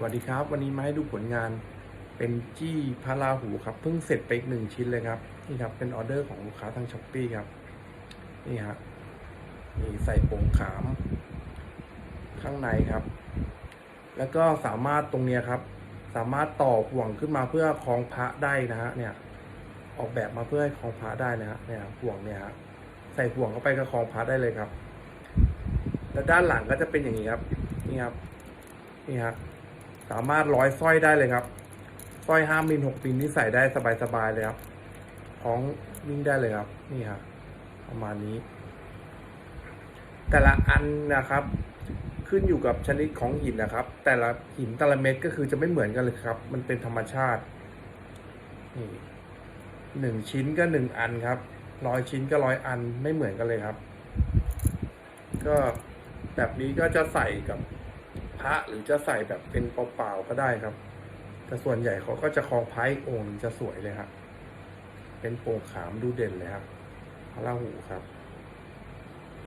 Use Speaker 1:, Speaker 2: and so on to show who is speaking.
Speaker 1: สวัสดีครับ วันนี้มาให้ดูผลงานเป็นจี้พระราหูครับเพิ่งเสร็จไปอีกหนึ่งชิ้นเลยครับนี่ครับเป็นออเดอร์ของลูกค้าทางช้อปปีครับนี่ฮะนี่ใส่โป่งขาม ข้างในครับ แล้วก็สามารถตรงเนี้ยครับ สามารถต่อห่วงขึ้นมาเพื่อคล้องพระได้นะฮะเนี่ย ออกแบบมาเพื่อให้คล้องพระได้นะฮะเนี่ยห่วงเนี่ยฮะใส่ห่วงเข้าไปก็คล้องพระได้เลยครับ แล้วด้านหลังก็จะเป็นอย่างนี้ครับนี่ครับนี่ครับ สามารถร้อยสร้อยได้เลยครับสร้อยห้ามิลหกมิลนี่ใส่ได้สบายๆเลยครับของวิ่งได้เลยครับ นี่ครับประมาณนี้ แต่ละอันนะครับ ขึ้นอยู่กับชนิดของหินนะครับ แต่ละหินแต่ละเม็ดก็คือจะไม่เหมือนกันเลยครับ มันเป็นธรรมชาตินี่หนึ่งชิ้นก็หนึ่งอันครับร้อยชิ้นก็ร้อยอันไม่เหมือนกันเลยครับ ก็แบบนี้ก็จะใส่กับ พระหรือจะใส่แบบเป็นเปล่าๆก็ได้ครับ แต่ส่วนใหญ่เขาก็จะคลองพายองค์หนึ่งจะสวยเลยครับเป็นโป่งขามดูเด่นเลยครับพระราหูครับ